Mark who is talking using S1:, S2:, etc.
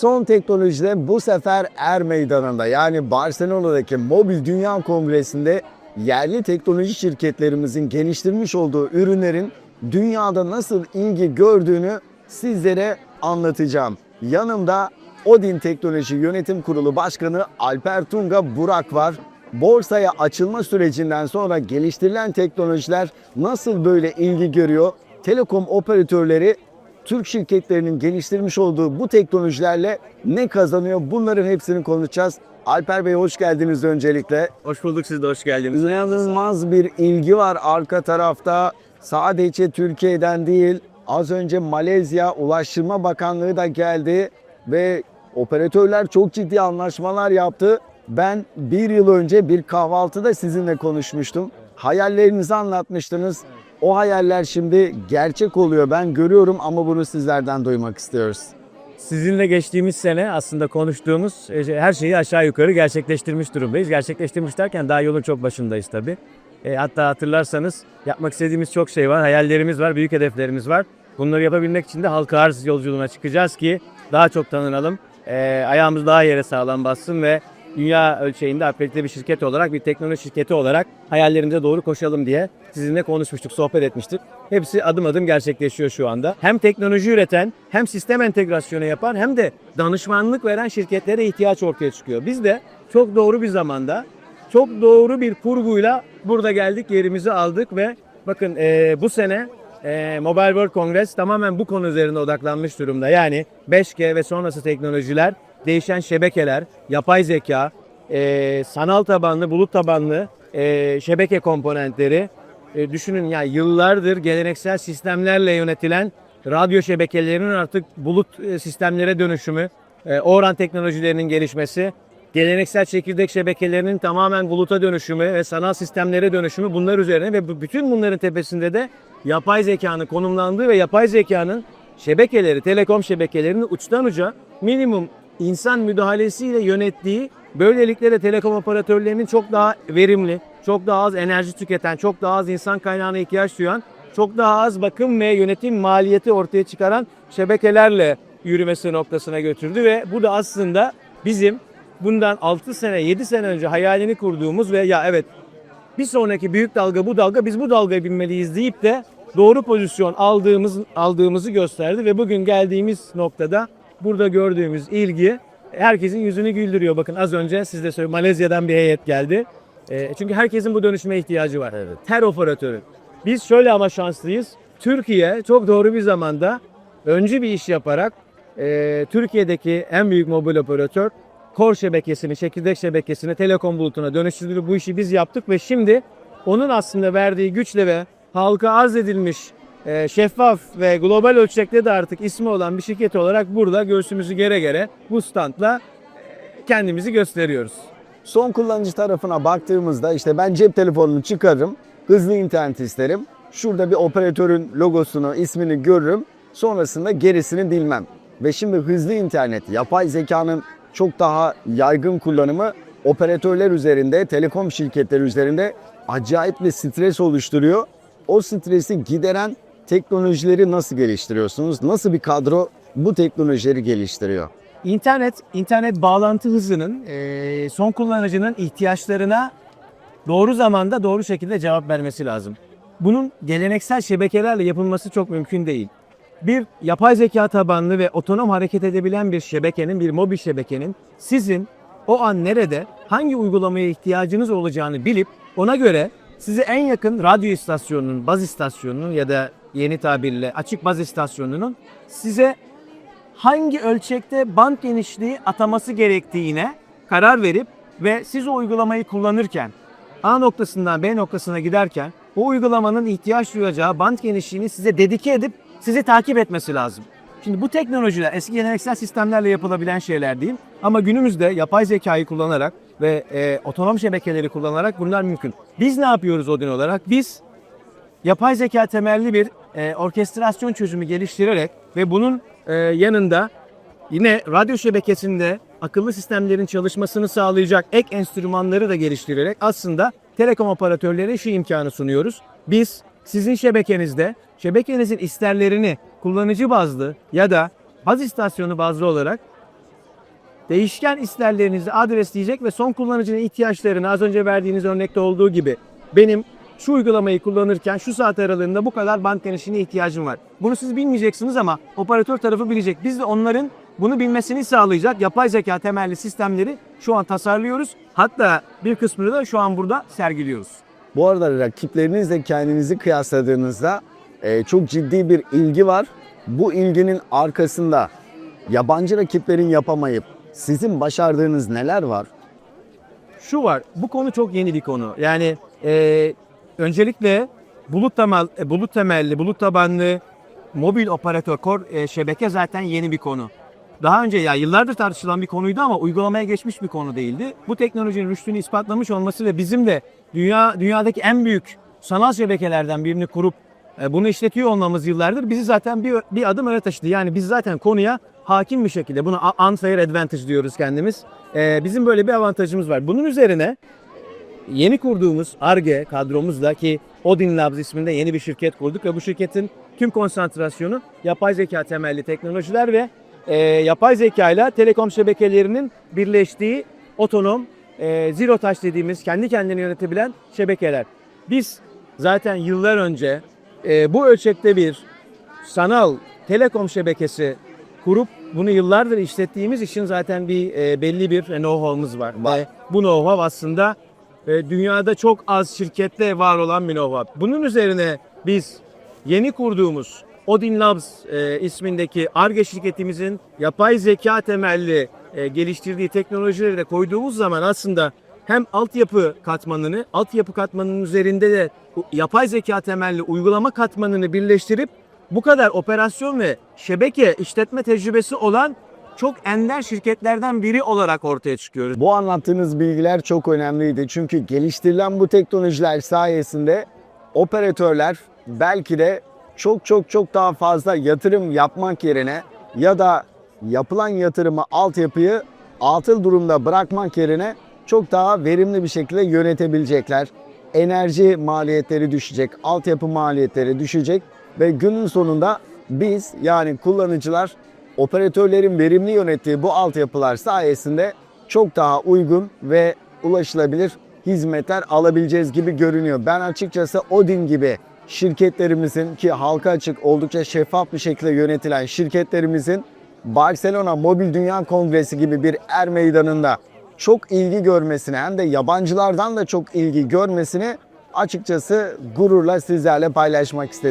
S1: Son teknolojide bu sefer Er Meydanı'nda yani Barcelona'daki Mobil Dünya Kongresi'nde yerli teknoloji şirketlerimizin geliştirmiş olduğu ürünlerin dünyada nasıl ilgi gördüğünü sizlere anlatacağım. Yanımda Odin Teknoloji Yönetim Kurulu Başkanı Alper Tunga Burak var. Borsaya açılma sürecinden sonra geliştirilen teknolojiler nasıl böyle ilgi görüyor? Telekom operatörleri Türk şirketlerinin geliştirmiş olduğu bu teknolojilerle ne kazanıyor? Bunların hepsini konuşacağız. Alper Bey hoş geldiniz öncelikle.
S2: Hoş bulduk siz de hoş geldiniz.
S1: İnanılmaz bir ilgi var arka tarafta. Sadece Türkiye'den değil, az önce Malezya Ulaştırma Bakanlığı da geldi ve operatörler çok ciddi anlaşmalar yaptı. Ben bir yıl önce bir kahvaltıda sizinle konuşmuştum. Hayallerinizi anlatmıştınız. O hayaller şimdi gerçek oluyor. Ben görüyorum ama bunu sizlerden duymak istiyoruz.
S2: Sizinle geçtiğimiz sene aslında konuştuğumuz e, her şeyi aşağı yukarı gerçekleştirmiş durumdayız. Gerçekleştirmiş derken daha yolun çok başındayız tabii. E, hatta hatırlarsanız yapmak istediğimiz çok şey var, hayallerimiz var, büyük hedeflerimiz var. Bunları yapabilmek için de halka arz yolculuğuna çıkacağız ki daha çok tanınalım, e, ayağımız daha yere sağlam bassın ve dünya ölçeğinde akredite bir şirket olarak, bir teknoloji şirketi olarak hayallerimize doğru koşalım diye sizinle konuşmuştuk, sohbet etmiştik. Hepsi adım adım gerçekleşiyor şu anda. Hem teknoloji üreten, hem sistem entegrasyonu yapan, hem de danışmanlık veren şirketlere ihtiyaç ortaya çıkıyor. Biz de çok doğru bir zamanda, çok doğru bir kurguyla burada geldik, yerimizi aldık ve bakın eee, bu sene eee, Mobile World Congress tamamen bu konu üzerine odaklanmış durumda. Yani 5G ve sonrası teknolojiler, değişen şebekeler, yapay zeka, eee, sanal tabanlı, bulut tabanlı eee, şebeke komponentleri, e, düşünün ya yıllardır geleneksel sistemlerle yönetilen radyo şebekelerinin artık bulut e, sistemlere dönüşümü, e, ORAN teknolojilerinin gelişmesi, geleneksel çekirdek şebekelerinin tamamen buluta dönüşümü ve sanal sistemlere dönüşümü bunlar üzerine ve bütün bunların tepesinde de yapay zekanın konumlandığı ve yapay zekanın şebekeleri, telekom şebekelerini uçtan uca minimum insan müdahalesiyle yönettiği böylelikle de telekom operatörlerinin çok daha verimli, çok daha az enerji tüketen, çok daha az insan kaynağına ihtiyaç duyan, çok daha az bakım ve yönetim maliyeti ortaya çıkaran şebekelerle yürümesi noktasına götürdü ve bu da aslında bizim bundan 6 sene 7 sene önce hayalini kurduğumuz ve ya evet bir sonraki büyük dalga bu dalga biz bu dalgaya binmeliyiz deyip de doğru pozisyon aldığımız aldığımızı gösterdi ve bugün geldiğimiz noktada burada gördüğümüz ilgi herkesin yüzünü güldürüyor. Bakın az önce siz de söyleyeyim Malezya'dan bir heyet geldi. E, çünkü herkesin bu dönüşüme ihtiyacı var. Her operatörün. Biz şöyle ama şanslıyız. Türkiye çok doğru bir zamanda öncü bir iş yaparak e, Türkiye'deki en büyük mobil operatör Core şebekesini, çekirdek şebekesini telekom bulutuna dönüştürdü. Bu işi biz yaptık ve şimdi onun aslında verdiği güçle ve halka arz edilmiş şeffaf ve global ölçekte de artık ismi olan bir şirket olarak burada göğsümüzü gere gere bu standla kendimizi gösteriyoruz.
S1: Son kullanıcı tarafına baktığımızda işte ben cep telefonunu çıkarırım, hızlı internet isterim. Şurada bir operatörün logosunu, ismini görürüm. Sonrasında gerisini bilmem. Ve şimdi hızlı internet, yapay zekanın çok daha yaygın kullanımı operatörler üzerinde, telekom şirketleri üzerinde acayip bir stres oluşturuyor. O stresi gideren teknolojileri nasıl geliştiriyorsunuz? Nasıl bir kadro bu teknolojileri geliştiriyor?
S2: İnternet, internet bağlantı hızının e, son kullanıcının ihtiyaçlarına doğru zamanda doğru şekilde cevap vermesi lazım. Bunun geleneksel şebekelerle yapılması çok mümkün değil. Bir yapay zeka tabanlı ve otonom hareket edebilen bir şebekenin, bir mobil şebekenin sizin o an nerede hangi uygulamaya ihtiyacınız olacağını bilip ona göre size en yakın radyo istasyonunun, baz istasyonunun ya da yeni tabirle açık baz istasyonunun size hangi ölçekte band genişliği ataması gerektiğine karar verip ve siz o uygulamayı kullanırken A noktasından B noktasına giderken o uygulamanın ihtiyaç duyacağı band genişliğini size dedike edip sizi takip etmesi lazım. Şimdi bu teknolojiler eski geleneksel sistemlerle yapılabilen şeyler değil ama günümüzde yapay zekayı kullanarak ve e, otonom şebekeleri kullanarak bunlar mümkün. Biz ne yapıyoruz Odin olarak? Biz yapay zeka temelli bir e, orkestrasyon çözümü geliştirerek ve bunun e, yanında yine radyo şebekesinde akıllı sistemlerin çalışmasını sağlayacak ek enstrümanları da geliştirerek aslında telekom operatörlere şu imkanı sunuyoruz. Biz sizin şebekenizde şebekenizin isterlerini kullanıcı bazlı ya da baz istasyonu bazlı olarak değişken isterlerinizi adresleyecek ve son kullanıcının ihtiyaçlarını az önce verdiğiniz örnekte olduğu gibi benim şu uygulamayı kullanırken şu saat aralığında bu kadar band genişliğine ihtiyacım var. Bunu siz bilmeyeceksiniz ama operatör tarafı bilecek. Biz de onların bunu bilmesini sağlayacak yapay zeka temelli sistemleri şu an tasarlıyoruz. Hatta bir kısmını da şu an burada sergiliyoruz.
S1: Bu arada rakiplerinizle kendinizi kıyasladığınızda e, çok ciddi bir ilgi var. Bu ilginin arkasında yabancı rakiplerin yapamayıp sizin başardığınız neler var?
S2: Şu var, bu konu çok yeni bir konu. Yani e, öncelikle bulut temel, e, bulut temelli, bulut tabanlı mobil operatör kor e, şebeke zaten yeni bir konu. Daha önce ya yıllardır tartışılan bir konuydu ama uygulamaya geçmiş bir konu değildi. Bu teknolojinin rüştünü ispatlamış olması ve bizim de dünya dünyadaki en büyük sanal şebekelerden birini kurup e, bunu işletiyor olmamız yıllardır bizi zaten bir, bir adım öne taşıdı. Yani biz zaten konuya hakim bir şekilde buna unfair advantage diyoruz kendimiz. E, bizim böyle bir avantajımız var. Bunun üzerine yeni kurduğumuz ARGE kadromuzla ki Odin Labs isminde yeni bir şirket kurduk ve bu şirketin tüm konsantrasyonu yapay zeka temelli teknolojiler ve e, yapay zeka ile telekom şebekelerinin birleştiği otonom e, zero touch dediğimiz kendi kendini yönetebilen şebekeler. Biz zaten yıllar önce e, bu ölçekte bir sanal telekom şebekesi kurup bunu yıllardır işlettiğimiz için zaten bir e, belli bir know-how'umuz var. Ve bu know-how aslında e, dünyada çok az şirkette var olan bir know-how. Bunun üzerine biz yeni kurduğumuz Odin Labs e, ismindeki ARGE şirketimizin yapay zeka temelli e, geliştirdiği teknolojileri de koyduğumuz zaman aslında hem altyapı katmanını, altyapı katmanının üzerinde de yapay zeka temelli uygulama katmanını birleştirip bu kadar operasyon ve şebeke işletme tecrübesi olan çok ender şirketlerden biri olarak ortaya çıkıyoruz.
S1: Bu anlattığınız bilgiler çok önemliydi. Çünkü geliştirilen bu teknolojiler sayesinde operatörler belki de çok çok çok daha fazla yatırım yapmak yerine ya da yapılan yatırımı altyapıyı atıl durumda bırakmak yerine çok daha verimli bir şekilde yönetebilecekler. Enerji maliyetleri düşecek, altyapı maliyetleri düşecek ve günün sonunda biz yani kullanıcılar operatörlerin verimli yönettiği bu altyapılar sayesinde çok daha uygun ve ulaşılabilir hizmetler alabileceğiz gibi görünüyor. Ben açıkçası Odin gibi şirketlerimizin ki halka açık oldukça şeffaf bir şekilde yönetilen şirketlerimizin Barcelona Mobil Dünya Kongresi gibi bir er meydanında çok ilgi görmesine hem de yabancılardan da çok ilgi görmesini açıkçası gururla sizlerle paylaşmak istedim.